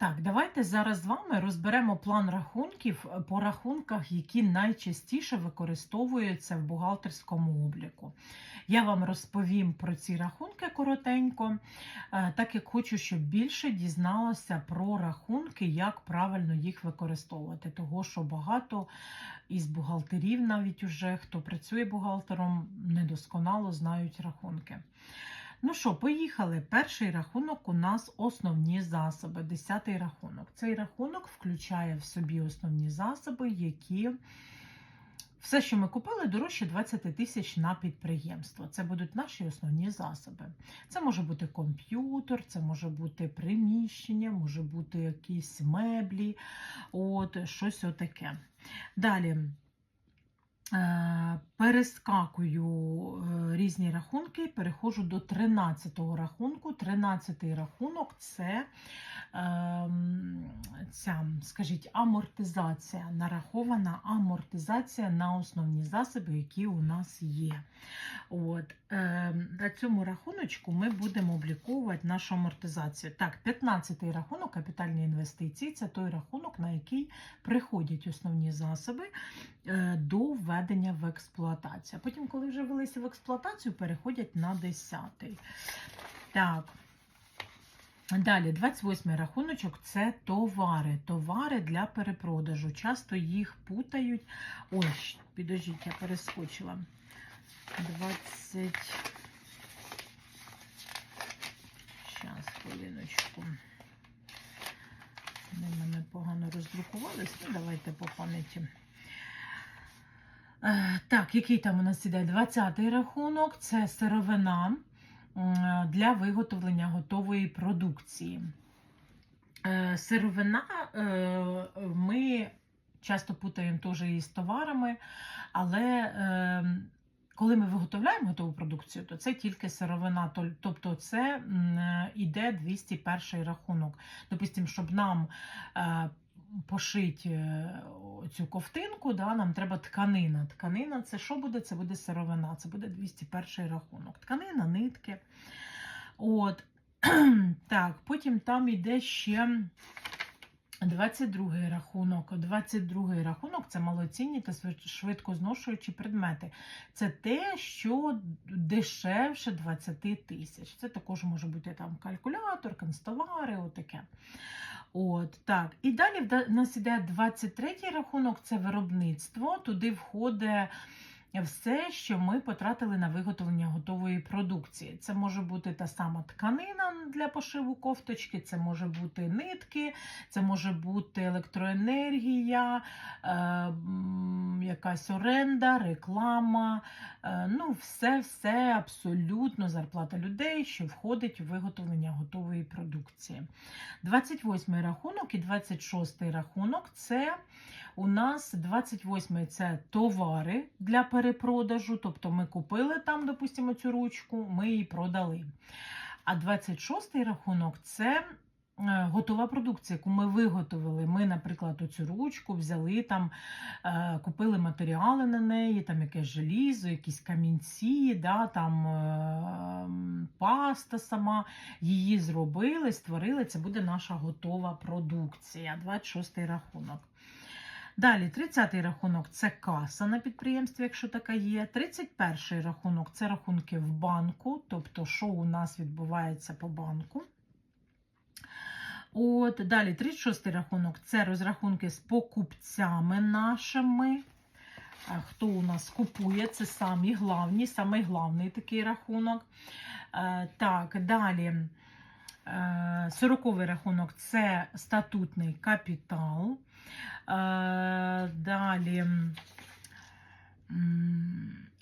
Так, давайте зараз з вами розберемо план рахунків по рахунках, які найчастіше використовуються в бухгалтерському обліку. Я вам розповім про ці рахунки коротенько, е, так як хочу, щоб більше дізналося про рахунки, як правильно їх використовувати. Того, що багато із бухгалтерів, навіть уже хто працює бухгалтером, недосконало знають рахунки. Ну що, поїхали. Перший рахунок у нас основні засоби. Десятий рахунок. Цей рахунок включає в собі основні засоби, які все, що ми купили, дорожче 20 тисяч на підприємство. Це будуть наші основні засоби. Це може бути комп'ютер, це може бути приміщення, може бути якісь меблі, от щось отаке. Далі. Е, Перескакую е, різні рахунки, переходжу до 13-го рахунку. 13-й рахунок це ем, ця, скажіть, амортизація, нарахована амортизація на основні засоби, які у нас є. От, ем, на цьому рахуночку ми будемо обліковувати нашу амортизацію. Так, 15-й рахунок капітальні інвестиції це той рахунок, на який приходять основні засоби е, до введення в експлуатацію. Потім, коли вже ввелися в експлуатацію, переходять на 10-й. Так. Далі, 28 рахуночок це товари. Товари для перепродажу. Часто їх путають. Ой, підождіть, я перескочила. 20. Зараз, хвилиночку. Вони мене погано роздрукувались. Ну, давайте по пам'яті. Е, Так, який там у нас іде? 20-й рахунок це сировина для виготовлення готової продукції. Е, Сировина е, ми часто путаємо теж із товарами, але е, коли ми виготовляємо готову продукцію, то це тільки сировина, тобто це м, іде 201 рахунок. Допустимо, щоб нам е, пошити е, цю ковтинку, да, нам треба тканина. Тканина це що буде? Це буде сировина, це буде 201 рахунок. Тканина, нитки. От. Так, потім там іде ще 22 рахунок. 22 рахунок це малоцінні та швид- швидкозношуючі предмети. Це те, що дешевше 20 тисяч. Це також може бути там калькулятор, канцтовари, отаке. От, так. І далі в нас іде 23 рахунок це виробництво. Туди входить все, що ми потратили на виготовлення готової продукції. Це може бути та сама тканина для пошиву кофточки, це може бути нитки, це може бути електроенергія, е, якась оренда, реклама. Е, ну, все, все абсолютно зарплата людей, що входить у виготовлення готової продукції. 28 рахунок і 26 рахунок це у нас 28 це товари для перепродажу. Тобто ми купили там, допустимо, цю ручку, ми її продали. А 26 рахунок це е, готова продукція, яку ми виготовили. Ми, наприклад, оцю ручку взяли там, е, купили матеріали на неї, там якесь желізо, якісь камінці, да, там е, паста сама. Її зробили, створили. Це буде наша готова продукція. 26 рахунок. Далі, 30-й рахунок це каса на підприємстві, якщо така є. 31-й рахунок це рахунки в банку, тобто, що у нас відбувається по банку. От, далі, 36-й рахунок це розрахунки з покупцями нашими. Хто у нас купує, це самі главні, самий главний такий рахунок. Е, Так, далі. Е, Сороковий рахунок це статутний капітал. Е, Далі.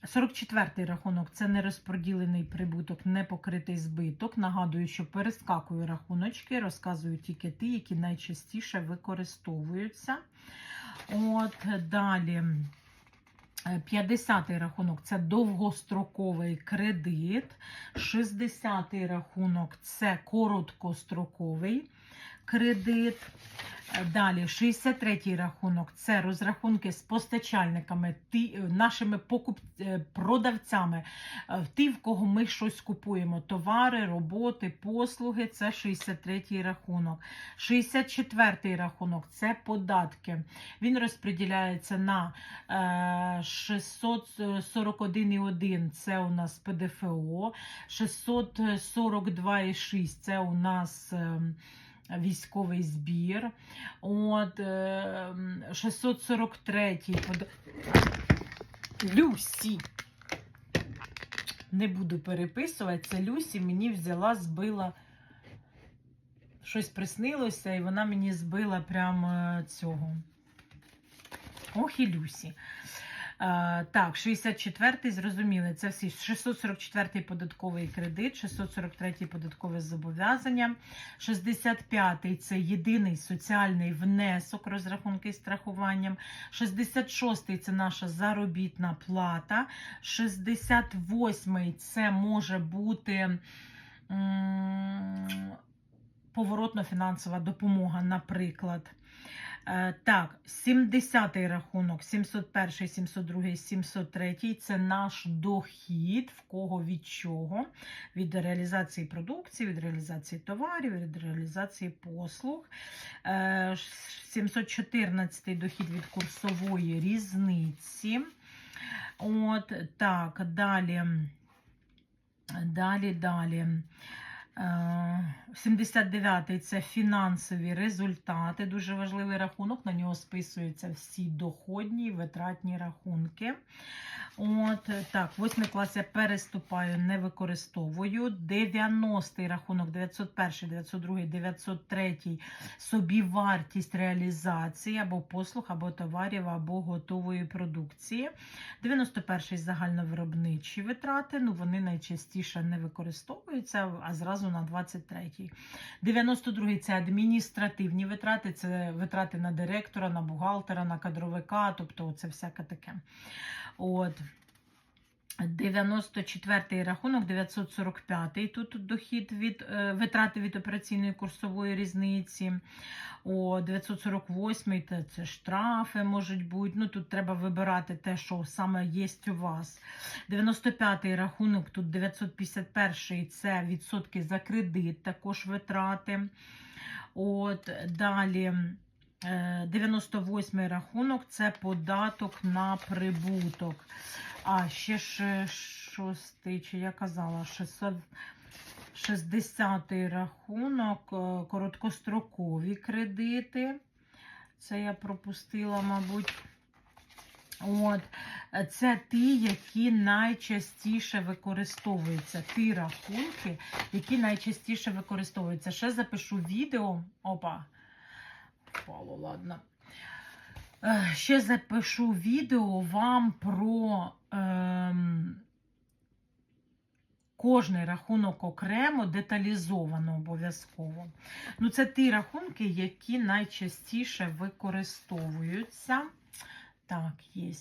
44-й рахунок це нерозподілений прибуток, непокритий збиток. Нагадую, що перескакую рахуночки, розказую тільки ті, які найчастіше використовуються. От далі. Е, 50-й рахунок це довгостроковий кредит. 60-й рахунок це короткостроковий кредит. Е, Далі 63-й рахунок це розрахунки з постачальниками, ті, е, нашими покуп... е, продавцями, ті, в кого ми щось купуємо: товари, роботи, послуги. Це 63-й рахунок. 64-й рахунок це податки. Він розподіляється на е, 641,1 це у нас ПДФО, 642,6 це у нас. Е, Військовий збір. От е, 643 под... Люсі. Не буду переписувати. Це Люсі мені взяла, збила. Щось приснилося, і вона мені збила прямо цього. Ох і Люсі. Так, 64-й, зрозуміли, це всі 644-й податковий кредит, 643-й податкове зобов'язання, 65-й це єдиний соціальний внесок, розрахунки з страхуванням, 66-й це наша заробітна плата, 68-й це може бути. Поворотно-фінансова допомога, наприклад. Е, Так, 70-й рахунок, 701, 702, 703 це наш дохід, в кого від чого? Від реалізації продукції, від реалізації товарів, від реалізації послуг. Е, 714 дохід від курсової різниці. От так, далі. Далі, далі. Е, 79-й це фінансові результати. Дуже важливий рахунок. На нього списуються всі доходні витратні рахунки. От так, восьмий клас я переступаю, не використовую. 90-й рахунок, 901, 902, 903 собівартість реалізації або послуг, або товарів, або готової продукції. 91-й загальновиробничі витрати. Ну вони найчастіше не використовуються, а зразу на 23-й. 92-й це адміністративні витрати, це витрати на директора, на бухгалтера, на кадровика, тобто це всяке таке. От. 94-й рахунок, 945-й тут дохід від е, витрати від операційної курсової різниці. О, 948-й це, це штрафи можуть бути. Ну тут треба вибирати те, що саме є у вас. 95-й рахунок, тут 951-й це відсотки за кредит, також витрати. От далі. Е, 98 рахунок це податок на прибуток. А, ще шостий, чи я казала, 660 рахунок, е, короткострокові кредити. Це я пропустила, мабуть. От, е, це ті, які найчастіше використовуються. Ті рахунки, які найчастіше використовуються. Ще запишу відео. Опа. Впало, ладно. Е, Ще запишу відео вам про ем, кожний рахунок окремо, деталізовано обов'язково. Ну, це ті рахунки, які найчастіше використовуються. Так, є.